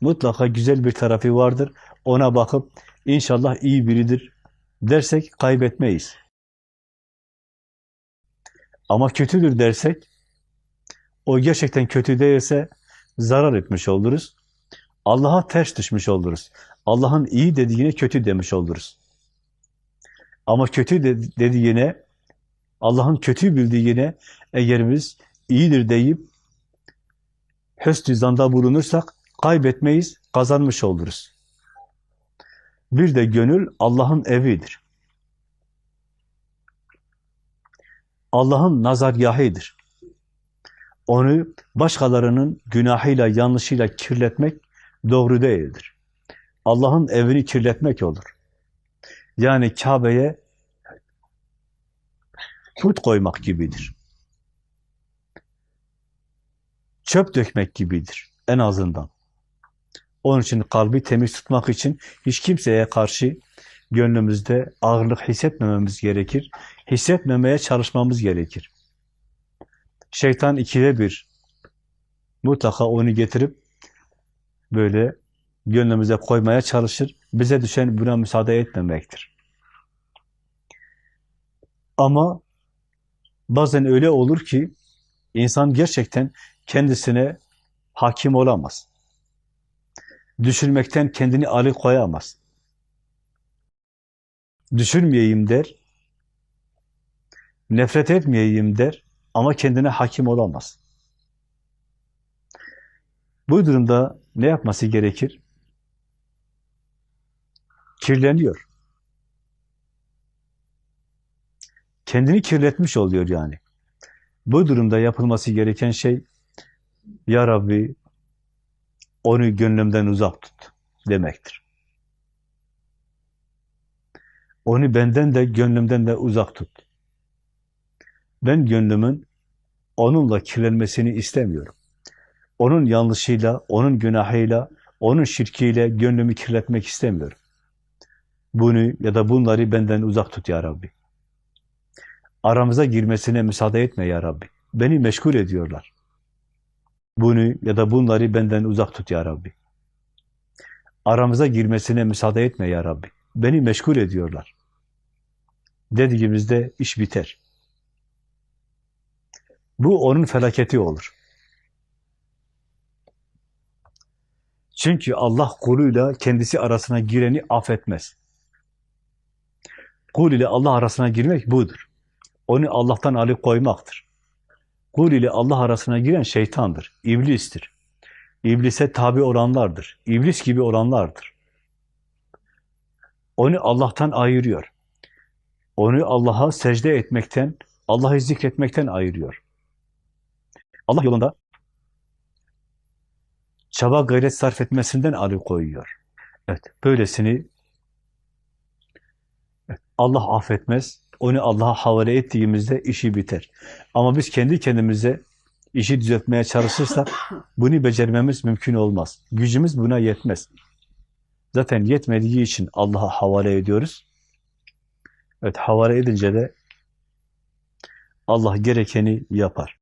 mutlaka güzel bir tarafı vardır. Ona bakıp inşallah iyi biridir dersek kaybetmeyiz. Ama kötüdür dersek o gerçekten kötü değilse zarar etmiş oluruz. Allah'a ters düşmüş oluruz. Allah'ın iyi dediğine kötü demiş oluruz. Ama kötü de- dediğine, Allah'ın kötü bildiğine eğer biz iyidir deyip hüsnü zanda bulunursak kaybetmeyiz, kazanmış oluruz. Bir de gönül Allah'ın evidir. Allah'ın nazargahıdır. Onu başkalarının günahıyla, yanlışıyla kirletmek doğru değildir. Allah'ın evini kirletmek olur. Yani Kabe'ye put koymak gibidir. Çöp dökmek gibidir en azından. Onun için kalbi temiz tutmak için hiç kimseye karşı gönlümüzde ağırlık hissetmememiz gerekir. Hissetmemeye çalışmamız gerekir. Şeytan ikide bir mutlaka onu getirip böyle gönlümüze koymaya çalışır. Bize düşen buna müsaade etmemektir. Ama bazen öyle olur ki insan gerçekten kendisine hakim olamaz. Düşünmekten kendini alıkoyamaz. Düşünmeyeyim der, nefret etmeyeyim der ama kendine hakim olamaz. Bu durumda ne yapması gerekir? Kirleniyor. Kendini kirletmiş oluyor yani. Bu durumda yapılması gereken şey Ya Rabbi onu gönlümden uzak tut demektir. Onu benden de gönlümden de uzak tut. Ben gönlümün onunla kirlenmesini istemiyorum. Onun yanlışıyla, onun günahıyla, onun şirkiyle gönlümü kirletmek istemiyorum. Bunu ya da bunları benden uzak tut ya Rabbi. Aramıza girmesine müsaade etme ya Rabbi. Beni meşgul ediyorlar. Bunu ya da bunları benden uzak tut ya Rabbi. Aramıza girmesine müsaade etme ya Rabbi. Beni meşgul ediyorlar. Dediğimizde iş biter. Bu onun felaketi olur. Çünkü Allah kuluyla kendisi arasına gireni affetmez. Kul ile Allah arasına girmek budur. Onu Allah'tan alıkoymaktır. Kul ile Allah arasına giren şeytandır, iblistir. İblise tabi olanlardır, iblis gibi olanlardır. Onu Allah'tan ayırıyor. Onu Allah'a secde etmekten, Allah'ı zikretmekten ayırıyor. Allah yolunda çaba gayret sarf etmesinden alıkoyuyor. Evet, böylesini Allah affetmez. Onu Allah'a havale ettiğimizde işi biter. Ama biz kendi kendimize işi düzeltmeye çalışırsak bunu becermemiz mümkün olmaz. Gücümüz buna yetmez. Zaten yetmediği için Allah'a havale ediyoruz. Evet, havale edince de Allah gerekeni yapar.